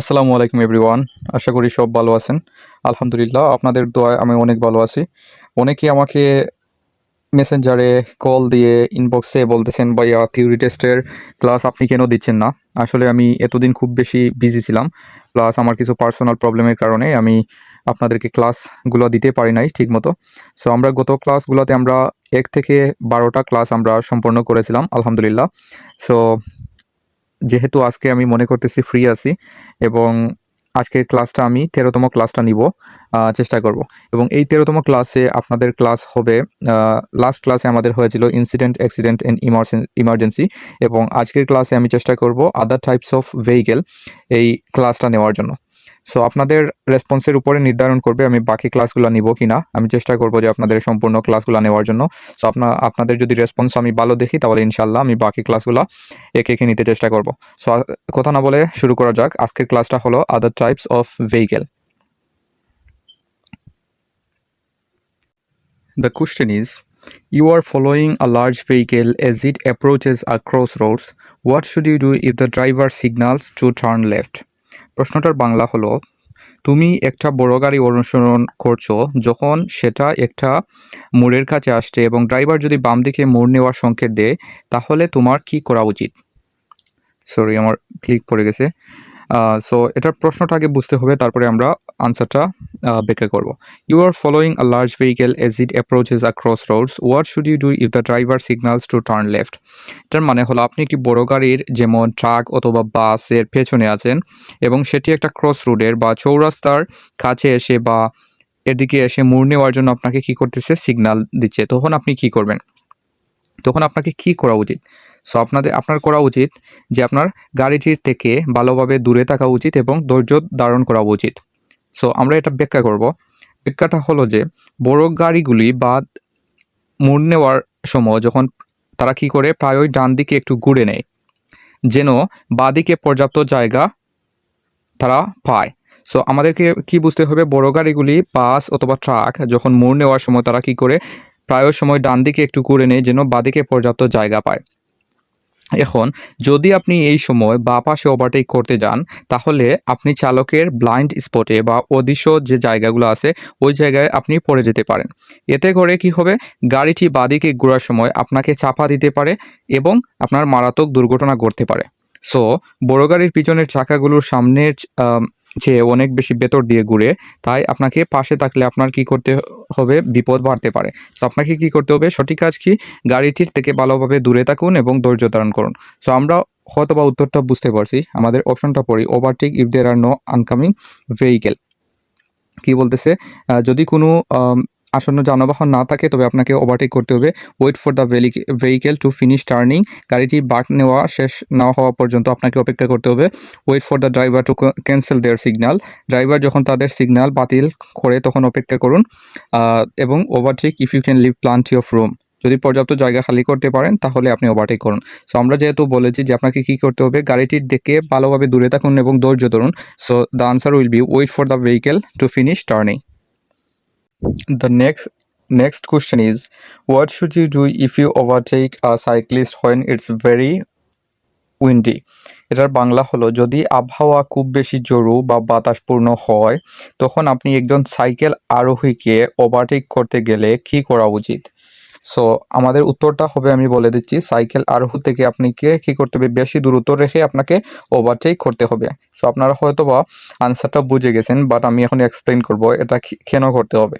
আসসালামু আলাইকুম এভরিওয়ান আশা করি সব ভালো আছেন। আলহামদুলিল্লাহ, আপনাদের দোয়ায় আমি অনেক ভালো আছি। অনেকেই আমাকে মেসেঞ্জারে কল দিয়ে ইনবক্সে বলতেছেন, ভাইয়া থিওরি টেস্টের ক্লাস আপনি কেন দিচ্ছেন না? আসলে আমি এতদিন খুব বেশি বিজি ছিলাম। প্লাস আমার কিছু পার্সোনাল প্রবলেমের কারণে আমি আপনাদেরকে ক্লাসগুলো দিতে পারি নাই ঠিকমতো। সো আমরা গত ক্লাসগুলোতে আমরা এক থেকে বারোটা ক্লাস আমরা সম্পন্ন করেছিলাম, আলহামদুলিল্লাহ। সো যেহেতু আজকে আমি মনে করতেছি ফ্রি আছি এবং আজকের ক্লাসটা আমি তেরোতম ক্লাসটা নিব চেষ্টা করব। এবং এই তেরোতম ক্লাসে আপনাদের ক্লাস হবে লাস্ট ক্লাসে আমাদের হয়েছিল ইনসিডেন্ট অ্যাক্সিডেন্ট অ্যান্ড ইমার্জেন্সি এবং আজকের ক্লাসে আমি চেষ্টা করব আদার টাইপস অফ ভেহিকেল এই ক্লাসটা নেওয়ার জন্য। সো আপনাদের রেসপন্সের উপরে নির্ধারণ করবে আমি বাকি ক্লাসগুলো নিব কি না আমি চেষ্টা করব যে আপনাদের সম্পূর্ণ ক্লাসগুলো নেওয়ার জন্য। সো আপনার আপনাদের যদি রেসপন্স আমি ভালো দেখি, তাহলে ইনশাল্লাহ আমি বাকি ক্লাসগুলো একে একে নিতে চেষ্টা করব। সো কথা না বলে শুরু করা যাক। আজকের ক্লাসটা হলো other types of vehicle The question is, You are following a large vehicle as it approaches a crossroads. What should you do if the driver signals to turn left? প্রশ্নটার বাংলা হলো, তুমি একটা বড় গাড়ি অনুসরণ করছ যখন সেটা একটা মোড়ের কাছে আসছে এবং ড্রাইভার যদি বাম দিকে মোড় নেওয়ার সংকেত দেয়, তাহলে তোমার কি করা উচিত? সরি আমার ক্লিক পড়ে গেছে। সো এটার প্রশ্নটা আগে বুঝতে হবে, তারপরে আমরা আনসারটা ব্যাখ্যা করব। You are following a large vehicle as it approaches a crossroads what should you do if the driver signals to turn left এটার মানে হলো, আপনি একটি বড় গাড়ির যেমন ট্রাক অথবা বাসের পেছনে আছেন এবং সেটি একটা ক্রস রোডের বা চৌরাস্তার কাছে এসে বা এদিকে এসে মোড় নেওয়ার জন্য আপনাকে কি করতেছে? সিগনাল দিচ্ছে। তখন আপনি কি করবেন? তখন আপনাকে কি করা উচিত? সো আপনাদের, আপনার করা উচিত যে আপনার গাড়িটির থেকে ভালোভাবে দূরে থাকা উচিত এবং ধৈর্য ধারণ করা উচিত। সো আমরা এটা ব্যাখ্যা করব। ব্যাখ্যাটা হলো যে, বড় গাড়িগুলি বা মোড় নেওয়ার সময় যখন তারা কি করে? প্রায়ই ডান দিকে একটু ঘুরে নেয়, যেন বাদিকে পর্যাপ্ত জায়গা তারা পায়। সো আমাদেরকে কি বুঝতে হবে? বড় গাড়িগুলি, বাস অথবা ট্রাক যখন মোড় নেওয়ার সময় তারা কি করে? প্রায় সময় ডান দিকে একটু ঘুরে নেয় যেন বাদিকে পর্যাপ্ত জায়গা পায়। এখন, যদি আপনি এই সময় বা পাশে ওভারটেক করতে যান, তাহলে আপনি চালকের ব্লাইন্ড স্পটে বা অদৃশ্য যে জায়গাগুলো আছে, ওই জায়গায় আপনি পড়ে যেতে পারেন। এতে করে কি হবে? গাড়িটি বাদিকে ঘোরার সময় আপনাকে চাপা দিতে পারে এবং আপনার মারাত্মক দুর্ঘটনা ঘটতে পারে। সো বড় গাড়ির পিছনের চাকাগুলোর সামনের যে অনেক বেশি ভেতর দিয়ে ঘুরে, তাই আপনাকে পাশে থাকলে আপনার কি করতে হবে? বিপদ বাড়তে পারে। তো আপনাকে কি করতে হবে? সঠিক কাজ কি? গাড়িটির থেকে ভালোভাবে দূরে থাকুন এবং ধৈর্য ধারণ করুন। সো আমরা হয়তো বা উত্তরটা বুঝতে পারছি। আমাদের অপশনটা পড়ি overtake if there are no oncoming vehicle কি বলতেছে? যদি কোনো আসন্ন যানবাহন না থাকে, তবে আপনাকে ওভারটেক করতে হবে। Wait for the vehicle to finish turning গাড়িটি বাক নেওয়া, শেষ না হওয়া পর্যন্ত আপনাকে অপেক্ষা করতে হবে। Wait for the driver to cancel their signal driver যখন তাদের সিগন্যাল বাতিল করে, তখন অপেক্ষা করুন। এবং overtake if you can leave plenty of room যদি পর্যাপ্ত জায়গা খালি করতে পারেন, তাহলে আপনি ওভারটেক করুন। সো আমরা যেহেতু বলেছি যে আপনাকে কি করতে হবে, গাড়িটির দিকে ভালোভাবে দূরে থাকুন এবং ধৈর্য ধরুন। So the answer will be wait for the vehicle to finish turning The next next question is what should you do if you overtake a cyclist when it's very windy এটার বাংলা হলো যদি আবহাওয়া খুব বেশি জরু বা বাতাসপূর্ণ হয় তখন আপনি একজন সাইকেল আরোহীকে ওভারটেক করতে গেলে কি করা উচিত সো আমাদের উত্তরটা হবে, আমি বলে দিচ্ছি সাইকেল আরোহী থেকে আপনাকে কি করতে হবে? বেশি দূরত্ব রেখে আপনাকে ওভারটেক করতে হবে। সো আপনারা হয়তো বা আনসারটা বুঝে গেছেন বাট আমি এখন এক্সপ্লেন করব, এটা কেন করতে হবে?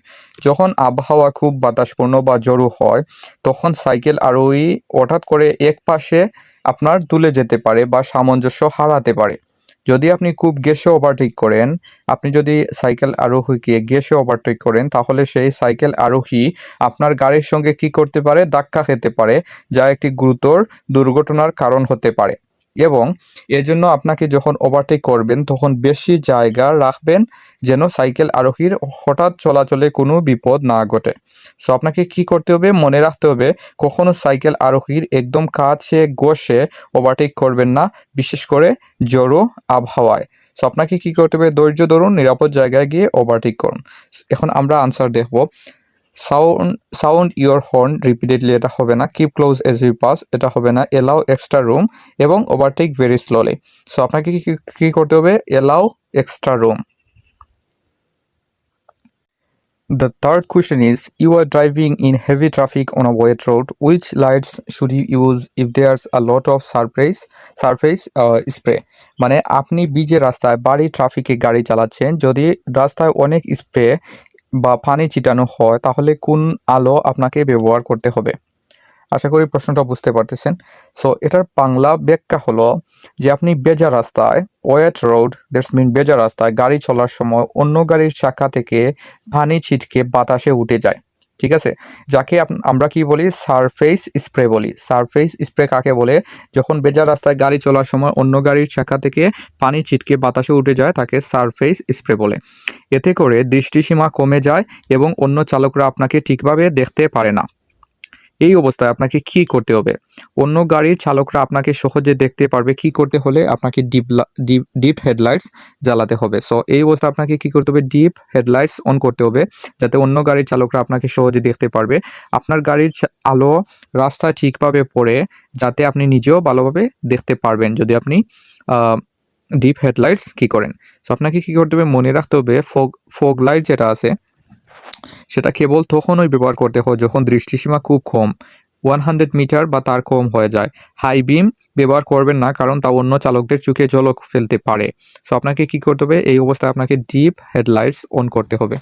যখন আবহাওয়া খুব বাতাসপূর্ণ বা জোরু হয়, তখন সাইকেল আরোহী হঠাৎ করে এক পাশে আপনার তুলে যেতে পারে বা সামঞ্জস্য হারাতে পারে। যদি আপনি খুব গেসে ওভারটেক করেন, আপনি যদি সাইকেল আরোহীকে গেসে ওভারটেক করেন, তাহলে সেই সাইকেল আরোহী আপনার গাড়ির সঙ্গে কি করতে পারে? ধাক্কা খেতে পারে, যা একটি গুরুতর দুর্ঘটনার কারণ হতে পারে। এবং এজন্য আপনাকে যখন ওভারটেক করবেন, তখন বেশি জায়গা রাখবেন যেন সাইকেল আরোহীর হঠাৎ চলাচলে কোনো বিপদ না ঘটে। সো আপনাকে কি করতে হবে? মনে রাখতে হবে, কখনো সাইকেল আরোহীর একদম কাছে বসে ওভারটেক করবেন না, বিশেষ করে জোরো আবহাওয়ায়। সো আপনাকে কি করতে হবে? ধৈর্য ধরুন, নিরাপদ জায়গায় গিয়ে ওভারটেক করুন। এখন আমরা আনসার দেখব। Sound sound your horn repeatedly এটা হবে না। Keep close as you pass এটা হবে না। এলাও এক্সট্রা রুম এবং ওভারটেক ভেরি স্লোলি সো আপনাকে কি করতে হবে? Allow extra room The third question is You are driving in heavy traffic on a wet road. Which lights should you use if there's a lot of surface surface uh, spray? মানে আপনি বিজে রাস্তায় বাড়ি ট্রাফিকে গাড়ি চালাচ্ছেন যদি রাস্তায় অনেক স্প্রে বা পানি ছিটানো হয়, তাহলে কোন আলো আপনাকে ব্যবহার করতে হবে? আশা করি প্রশ্নটা বুঝতে পারতেছেন। সো এটার বাংলা ব্যাখ্যা হলো যে আপনি বেজা রাস্তায়, ওয়েট রোড, দ্যাটস মিন বেজা রাস্তায় গাড়ি চলার সময় অন্য গাড়ির চাকা থেকে পানি ছিটকে বাতাসে উঠে যায়। ঠিক আছে? যাকে আমরা কি বলি? সারফেস স্প্রে বলি। সারফেস স্প্রে কাকে বলে? যখন বেজার রাস্তায় গাড়ি চলার সময় অন্য গাড়ির চাকা থেকে পানি ছিটকে বাতাসে উঠে যায়, তাকে সারফেস স্প্রে বলে। এতে করে দৃষ্টিসীমা কমে যায় এবং অন্য চালকরা আপনাকে ঠিকভাবে দেখতে পারে না। এই অবস্থায় আপনাকে কি করতে হবে? অন্য গাড়ির চালকরা আপনাকে সহজে দেখতে পারবে কি করতে হলে আপনাকে ডিপ ডিপ ডিপ হেডলাইটস জ্বালাতে হবে। সো এই অবস্থায় আপনাকে কি করতে হবে? ডিপ হেডলাইটস অন করতে হবে, যাতে অন্য গাড়ির চালকরা আপনাকে সহজে দেখতে পারবে। আপনার গাড়ির আলো রাস্তা ঠিকভাবে পড়ে, যাতে আপনি নিজেও ভালোভাবে দেখতে পারবেন যদি আপনি ডিপ হেডলাইটস কি করেন। সো আপনাকে কি করতে হবে? মনে রাখতে হবে ফগ ফগ লাইট যেটা আছে সেটা কেবল তখনই ব্যবহার করতে হয় যখন দৃষ্টিসীমা খুব কম ওয়ান হান্ড্রেড মিটার বা তার কম হয়ে যায়। হাই বিম ব্যবহার করবেন না কারণ তা অন্য চালকদের চোখে জলক ফেলতে পারে। সো আপনাকে কি করতে হবে? এই অবস্থায় আপনাকে ডিপ হেডলাইটস অন করতে হবে।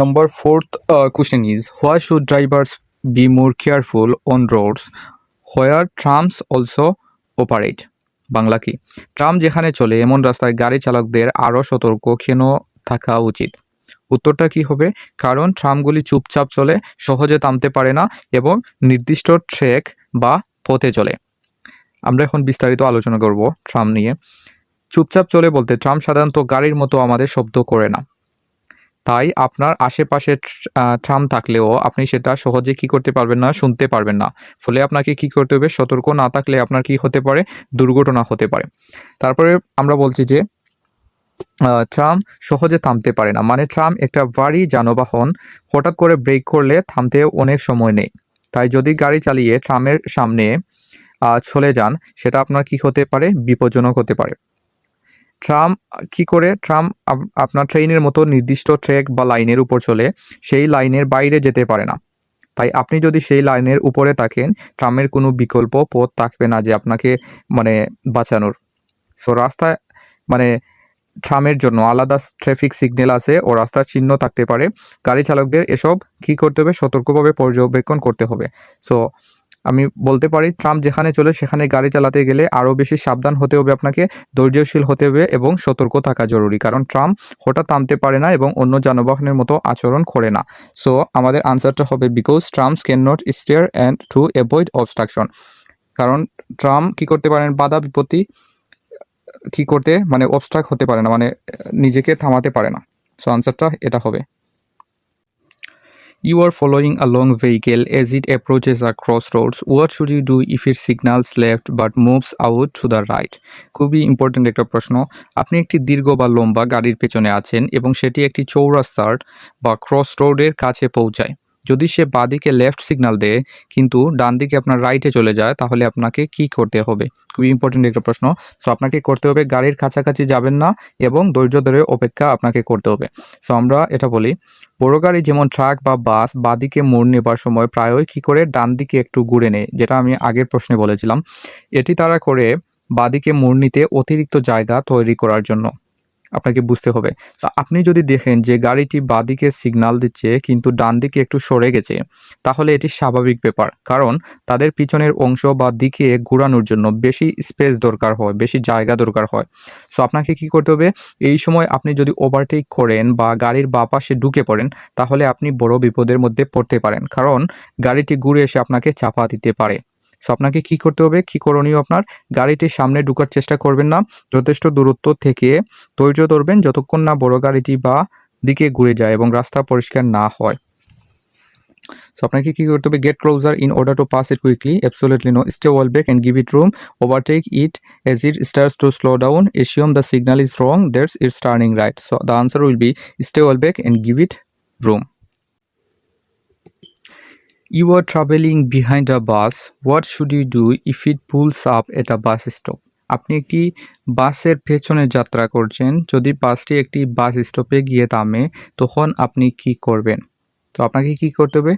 Number fourth question is why should drivers be more careful on roads where trams also operate Bangla কি? ট্রাম যেখানে চলে, এমন রাস্তায় গাড়ি চালকদের আরও সতর্ক কেন থাকা উচিত? উত্তরটা কি হবে? কারণ ট্রামগুলি চুপচাপ চলে, সহজে থামতে পারে না এবং নির্দিষ্ট ট্রেক বা পথে চলে। আমরা এখন বিস্তারিত আলোচনা করব ট্রাম নিয়ে। চুপচাপ চলে বলতে ট্রাম সাধারণত গাড়ির মতো আমাদের শব্দ করে না। তাই আপনার আশেপাশে ট্রাম থাকলেও আপনি সেটা সহজে কি করতে পারবেন না, শুনতে পারবেন না। ফলে আপনাকে কি করতে হবে? সতর্ক না থাকলে আপনার কি হতে পারে? দুর্ঘটনা হতে পারে। তারপরে আমরা বলছি যে ট্রাম সহজে থামতে পারে না। মানে ট্রাম একটা ভারী যানবাহন, হঠাৎ করে ব্রেক করলে থামতে অনেক সময় নেই তাই যদি গাড়ি চালিয়ে ট্রামের সামনে চলে যান, সেটা আপনার কি হতে পারে? বিপজ্জনক হতে পারে। ট্রাম, কি করে? ট্রাম আপ- আপনার ট্রেনের মতো নির্দিষ্ট ট্র্যাক বা লাইনের উপর চলে, সেই লাইনের বাইরে যেতে পারে না। তাই আপনি যদি সেই লাইনের উপরে থাকেন, ট্রামের কোনো বিকল্প পথ থাকবে না যে আপনাকে মানে বাঁচানোর। সো রাস্তায় মানে ট্রামের জন্য আলাদা ট্রাফিক সিগন্যাল আছে, ও রাস্তার চিহ্ন থাকতে পারে। গাড়ি চালকদের এসব কি করতে হবে? সতর্কভাবে পর্যবেক্ষণ করতে হবে। সো আমি বলতে পারি, ট্রাম যেখানে চলে সেখানে গাড়ি চালাতে গেলে আরও বেশি সাবধান হতে হবে আপনাকে, ধৈর্যশীল হতে হবে এবং সতর্ক থাকা জরুরি। কারণ ট্রাম হঠাৎ থামতে পারে না এবং অন্য যানবাহনের মতো আচরণ করে না। সো আমাদের আনসারটা হবে because trams can not steer and to avoid obstruction কারণ ট্রাম কি করতে পারেন? বাধা বিপত্তি কি করতে মানে অবস্ট্রাক হতে পারে না মানে নিজেকে থামাতে পারে না সো আনসারটা এটা হবে you You are following a long vehicle as it approaches a crossroads. What should you do if it signals left but moves out to the right? খুবই ইম্পর্ট্যান্ট একটা প্রশ্ন আপনি একটি দীর্ঘ বা লম্বা গাড়ির পেছনে আছেন এবং সেটি একটি চৌরাস্তার বা ক্রস রোডের কাছে পৌঁছায় যদি সে বাঁদিকে লেফট সিগনাল দেয়, কিন্তু ডান দিকে আপনার রাইটে চলে যায়, তাহলে আপনাকে কি করতে হবে? খুবই ইম্পর্ট্যান্ট একটা প্রশ্ন। সো আপনাকে করতে হবে গাড়ির কাছাকাছি যাবেন না এবং ধৈর্য ধরে অপেক্ষা আপনাকে করতে হবে। সো আমরা এটা বলি, বড় গাড়ি যেমন ট্রাক বা বাস বাদিকে মোড় নেবার সময় প্রায়ই কী করে? ডান দিকে একটু ঘুরে নেয়, যেটা আমি আগের প্রশ্নে বলেছিলাম। এটি তারা করে বাদিকে মোড় নিতে অতিরিক্ত জায়গা তৈরি করার জন্য। আপনাকে বুঝতে হবে। তো আপনি যদি দেখেন যে গাড়িটি বাদিকে সিগন্যাল দিচ্ছে, কিন্তু ডান দিকে একটু সরে গেছে, তাহলে এটি স্বাভাবিক ব্যাপার। কারণ তাদের পিছনের অংশ বা দিকে ঘোরানোর জন্য বেশি স্পেস দরকার হয়, বেশি জায়গা দরকার হয়। সো আপনাকে কি করতে হবে? এই সময় আপনি যদি ওভারটেক করেন বা গাড়ির বা পাশে ঢুকে পড়েন, তাহলে আপনি বড় বিপদের মধ্যে পড়তে পারেন। কারণ গাড়িটি ঘুরে এসে আপনাকে চাপা দিতে পারে। সো আপনাকে কি করতে হবে? কি করণীয় আপনার? গাড়িটির সামনে ঢুকার চেষ্টা করবেন না। যথেষ্ট দূরত্ব থেকে ধৈর্য ধরবেন যতক্ষণ না বড় গাড়িটি বা দিকে ঘুরে যায় এবং রাস্তা পরিষ্কার না হয়। সো আপনাকে কী করতে হবে? Get closer in order to pass it quickly absolutely no stay well back and give it room overtake it as it starts to slow down. Assume the signal is wrong. There's it's turning right. So, the answer will be stay well back and give it room. You are traveling behind a bus. What should you do if it pulls up at a bus stop? আপনি একটি বাসের পেছনে যাত্রা করছেন। যদি বাসটি একটি বাস স্টপে গিয়ে থামে, তখন আপনি কি করবেন? তো আপনাকে কি করতে হবে?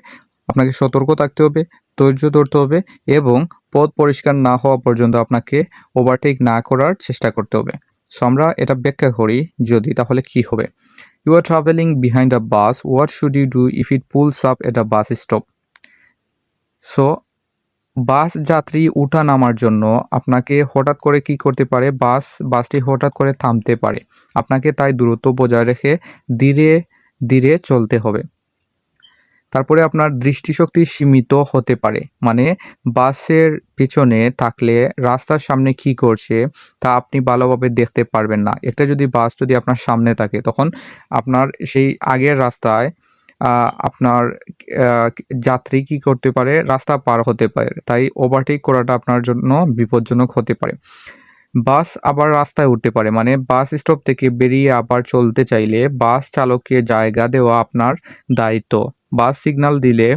আপনাকে সতর্ক থাকতে হবে, ধৈর্য ধরতে হবে এবং পথ পরিষ্কার না হওয়া পর্যন্ত আপনাকে ওভারটেক না করার চেষ্টা করতে হবে। সো আমরা এটা ব্যাখ্যা করি যদি, তাহলে কি হবে? You are travelling behind a bus what should you do if it pulls up at a bus stop so bus যাত্রী উঠা নামার জন্য আপনাকে হঠাৎ করে কি করতে পারে? বাস, বাসটি হঠাৎ করে থামতে পারে। আপনাকে তাই দূরত্ব বজায় রেখে ধীরে ধীরে চলতে হবে। তারপরে আপনার দৃষ্টিশক্তি সীমিত হতে পারে। মানে বাসের পেছনে থাকলে রাস্তার সামনে কি করছে তা আপনি ভালোভাবে দেখতে পারবেন না। একটা যদি বাস যদি আপনার সামনে থাকে, তখন আপনার সেই আগের রাস্তায় আপনার যাত্রী কি করতে পারে? রাস্তা পার হতে পারে। তাই ওভারটেক করাটা আপনার জন্য বিপজ্জনক হতে পারে। বাস আবার রাস্তায় উঠতে পারে। মানে বাস স্টপ থেকে বেরিয়ে আবার চলতে চাইলে বাস চালককে জায়গা দেওয়া আপনার দায়িত্ব। বাস সিগন্যাল দিলে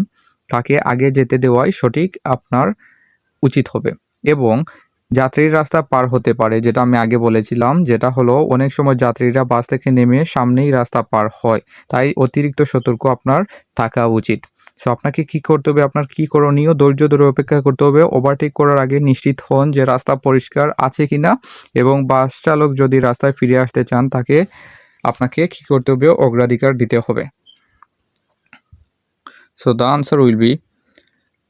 তাকে আগে যেতে দেওয়াই সঠিক আপনার উচিত হবে। এবং যাত্রীর রাস্তা পার হতে পারে, যেটা আমি আগে বলেছিলাম, যেটা হলো অনেক সময় যাত্রীরা বাস থেকে নেমে সামনেই রাস্তা পার হয়। তাই অতিরিক্ত সতর্ক আপনার থাকা উচিত। সো আপনাকে কি করতে হবে? আপনার কি করণীয়? ধৈর্য ধরে অপেক্ষা করতে হবে। ওভারটেক করার আগে নিশ্চিত হন যে রাস্তা পরিষ্কার আছে কিনা এবং বাস চালক যদি রাস্তায় ফিরে আসতে চান, তাকে আপনাকে কি করতে হবে? অগ্রাধিকার দিতে হবে। So the answer will be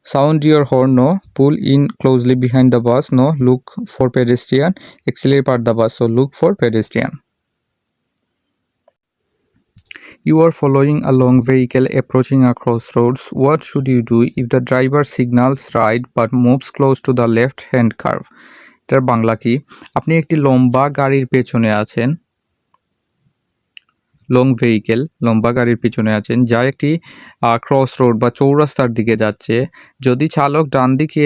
Sound your horn, no. Pull in closely behind the bus, no. Look for pedestrian. Accelerate the bus, so look for pedestrian. You are following a long vehicle approaching a crossroads. What should you do if the driver signals right but moves close to the left hand curve? এটার বাংলা কি আপনি একটি লম্বা গাড়ির পেছনে আছেন long vehicle লম্বা গাড়ির পিছনে আছেন, যা একটি ক্রস রোড বা চৌরাস্তার দিকে যাচ্ছে। যদি চালক ডান দিকে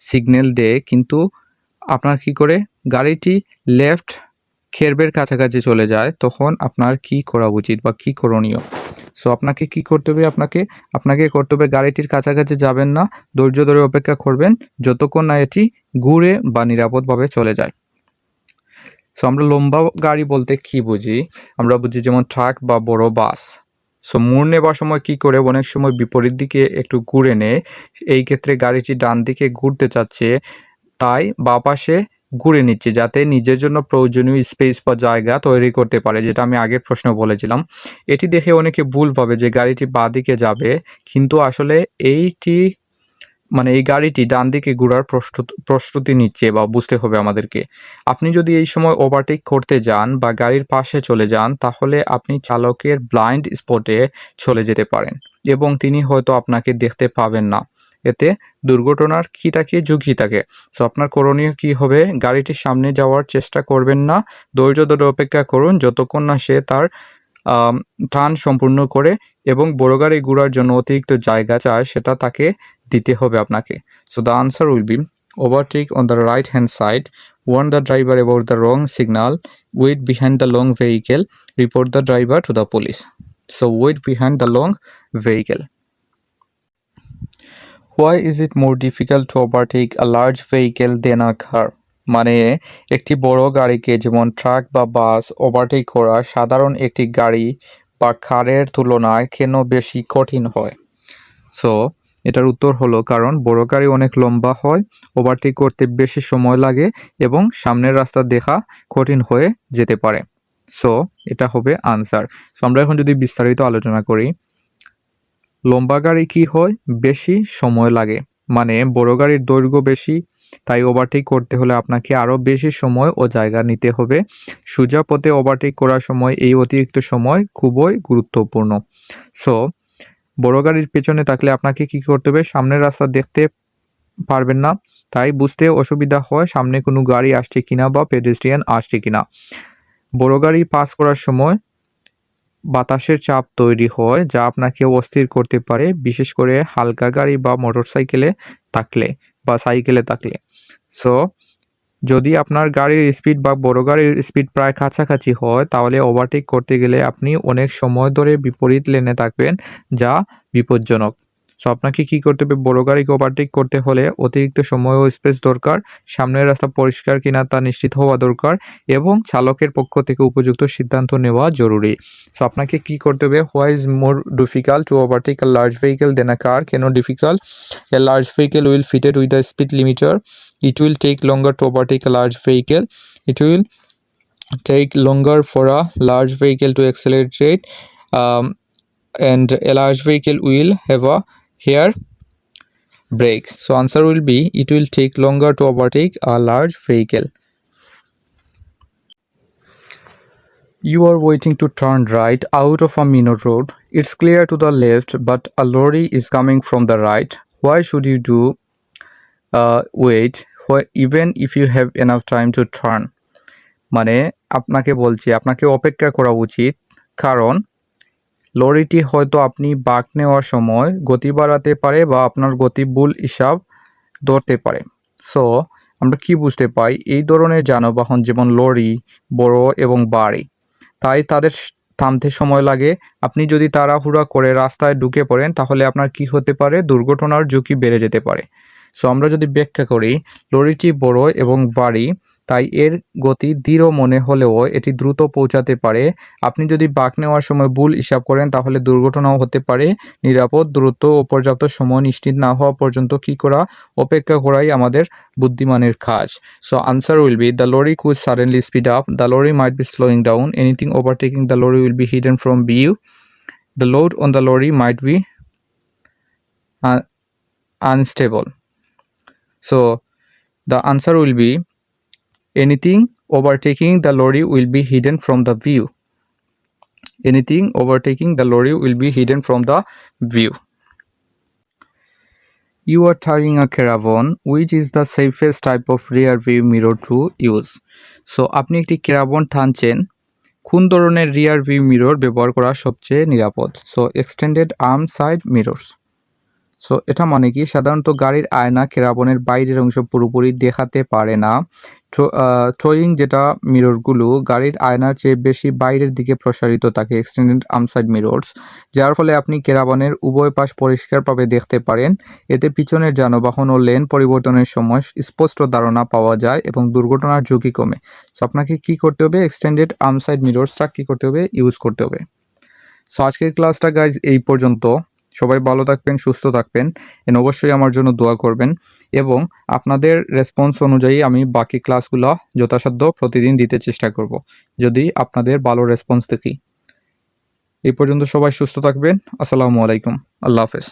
সিগন্যাল দেয়, কিন্তু আপনার কি করে? গাড়িটি লেফট খেরবের কাছাকাছি চলে যায়, তখন আপনার কি করা উচিত বা কি করণীয়? সো আপনাকে কি করতে হবে? আপনাকে আপনাকে করতে হবে, গাড়িটির কাছাকাছি যাবেন না, ধৈর্য ধরে অপেক্ষা করবেন, যতক্ষণ না এটি ঘুরে বা নিরাপদভাবে চলে যায়। সো আমরা লম্বা গাড়ি বলতে কি বুঝি? আমরা বুঝি যেমন ট্রাক বা বড় বাস। সো মোড় নেবার সময় কি করে? অনেক সময় বিপরীত দিকে একটু ঘুরে নেয় এই ক্ষেত্রে গাড়িটি ডান দিকে ঘুরতে চাচ্ছে, তাই বা পাশে ঘুরে নিচ্ছে, যাতে নিজের জন্য প্রয়োজনীয় স্পেস বা জায়গা তৈরি করতে পারে, যেটা আমি আগের প্রশ্ন বলেছিলাম। এটি দেখে অনেকে ভুল পাবে যে গাড়িটি বাঁ দিকে যাবে, কিন্তু আসলে এইটি মানে এই গাড়িটি ডান দিকে ঘোরার প্রস্তুত নিচ্ছে বা বুঝতে হবে আমাদেরকে। আপনি যদি এই সময় ওভারটেক করতে যান বা গাড়ির পাশে চলে যান, তাহলে আপনি চালকের ব্লাইন্ড স্পটে চলে যেতে পারেন এবং তিনি হয়তো আপনাকে দেখতে পাবেন না। এতে দুর্ঘটনার কি থাকে, ঝুঁকি থাকে। সো আপনার করণীয় কি হবে? গাড়িটির সামনে যাওয়ার চেষ্টা করবেন না। ধৈর্য ধরে অপেক্ষা করুন যতক্ষণ না সে তার টান সম্পূর্ণ করে এবং বড় গাড়ি ঘোরার জন্য অতিরিক্ত জায়গা চায়, সেটা তাকে দিতে হবে আপনাকে। So the answer will be overtake on the right hand side warn the driver about the wrong signal with behind the long vehicle report the driver to the police so with behind the long vehicle why is it more difficult to overtake a large vehicle than a car মানে একটি বড় গাড়িকে যেমন truck বা বাস overtake করা সাধারণ একটি গাড়ি বা কারের তুলনায় কেন বেশি কঠিন হয়? সো এটার উত্তর হলো কারণ বড় গাড়ি অনেক লম্বা হয়, ওভারটেক করতে বেশি সময় লাগে এবং সামনের রাস্তা দেখা কঠিন হয়ে যেতে পারে। সো, এটা হবে আনসার। সো, আমরা এখন যদি বিস্তারিত আলোচনা করি, লম্বা গাড়ি কি হয়? বেশি সময় লাগে। মানে বড় গাড়ির দৈর্ঘ্য বেশি, তাই ওভারটেক করতে হলে আপনাকে আরও বেশি সময় ও জায়গা নিতে হবে। সোজা পথে ওভারটেক করার সময় এই অতিরিক্ত সময় খুবই গুরুত্বপূর্ণ। সো বড় গাড়ির পেছনে থাকলে আপনাকে কি করতে হবে? সামনের রাস্তা দেখতে পারবেন না, তাই বুঝতে অসুবিধা হয় সামনে কোনো গাড়ি আসছে কিনা বা পেডেস্ট্রিয়ান আসছে কিনা। বড় গাড়ি পাস করার সময় বাতাসের চাপ তৈরি হয়, যা আপনাকে অস্থির করতে পারে, বিশেষ করে হালকা গাড়ি বা মোটরসাইকেলে থাকলে বা সাইকেলে থাকলে। সো যদি আপনার গাড়ির স্পিড বা বড় গাড়ির স্পিড প্রায় কাছাকাছি হয়, তাহলে ওভারটেক করতে গেলে আপনি অনেক সময় ধরে বিপরীত লেনে থাকবেন, যা বিপজ্জনক। সো আপনাকে কি করতে হবে? বড় গাড়িকে ওভারটেক করতে হলে অতিরিক্ত সময় ও স্পেস দরকার সামনের রাস্তা পরিষ্কার কিনা তা নিশ্চিত হওয়া দরকার এবং চালকের পক্ষ থেকে উপযুক্ত সিদ্ধান্ত নেওয়া জরুরি। সো আপনাকে কি করতে হবে? Why is more difficult to overtake a large vehicle than a car কেন difficult a large vehicle will fitted with a speed limiter it will take longer to overtake a large vehicle. It will take longer for a large vehicle to accelerate um, a large vehicle will have a hair brakes so answer will be it will take longer to overtake a large vehicle you are waiting to turn right out of a minor road it's clear to the left but a lorry is coming from the right why should you do uh, wait even if you have enough time to turn মানে আপনাকে বলছি আপনাকে অপেক্ষা করা উচিত কারণ লরিটি হয়তো আপনি বাঁক নেওয়ার সময় গতি বাড়াতে পারে বা আপনার গতি ভুল হিসাব ধরতে পারে। সো আমরা কি বুঝতে পাই? এই ধরনের যানবাহন যেমন লরি, বড় এবং বাড়ি, তাই তাদের থামতে সময় লাগে। আপনি যদি তাড়াহুড়া করে রাস্তায় ঢুকে পড়েন, তাহলে আপনার কি হতে পারে? দুর্ঘটনার ঝুঁকি বেড়ে যেতে পারে। সো আমরা যদি ব্যাখ্যা করি, লরিটি বড় এবং বাড়ি তাই এর গতি দৃঢ় মনে হলেও এটি দ্রুত পৌঁছাতে পারে। আপনি যদি বাঁক নেওয়ার সময় ভুল হিসাব করেন, তাহলে দুর্ঘটনাও হতে পারে। নিরাপদ, দ্রুত ও পর্যাপ্ত সময় নিশ্চিত না হওয়া পর্যন্ত কি করা? অপেক্ষা করাই আমাদের বুদ্ধিমানের কাজ। So answer will be, the lorry could suddenly speed up. The lorry might be slowing down. Anything overtaking the lorry will be hidden from view. The load on the lorry might be unstable so the answer will be anything overtaking the lorry will be hidden from the view anything overtaking the lorry will be hidden from the view you are towing a caravan which is the safest type of rear view mirror to use so আপনি একটি ক্যারাবন টানছেন কোন ধরনের rear view mirror ব্যবহার করা সবচেয়ে নিরাপদ so extended arm side mirrors so এটা মানে কি? সাধারণত গাড়ির আয়না কেরাবনের বাইরের অংশ পুরোপুরি দেখাতে পারে না। ট্রয়িং যেটা মিররগুলো, গাড়ির আয়নার চেয়ে বেশি বাইরের দিকে প্রসারিত থাকে, এক্সটেন্ডেড আমসাইড মিরর্স, যার ফলে আপনি কেরাবনের উভয় পাশ পরিষ্কারভাবে দেখতে পারেন। এতে পিছনের যানবাহন ও লেন পরিবর্তনের সময় স্পষ্ট ধারণা পাওয়া যায় এবং দুর্ঘটনার ঝুঁকি কমে। সো আপনাকে কি করতে হবে? এক্সটেন্ডেড আমসাইড মিরর্সটা কী করতে হবে? ইউজ করতে হবে। সো আজকের ক্লাসটা গাইজ এই পর্যন্ত। সবাই ভালো থাকবেন, সুস্থ থাকবেন এন অবশ্যই আমার জন্য দোয়া করবেন। এবং আপনাদের রেসপন্স অনুযায়ী আমি বাকি ক্লাসগুলো যথাসাধ্য প্রতিদিন দিতে চেষ্টা করব, যদি আপনাদের ভালো রেসপন্স দেখি। এই পর্যন্ত সবাই সুস্থ থাকবেন। আসসালামু আলাইকুম। আল্লাহ হাফেজ।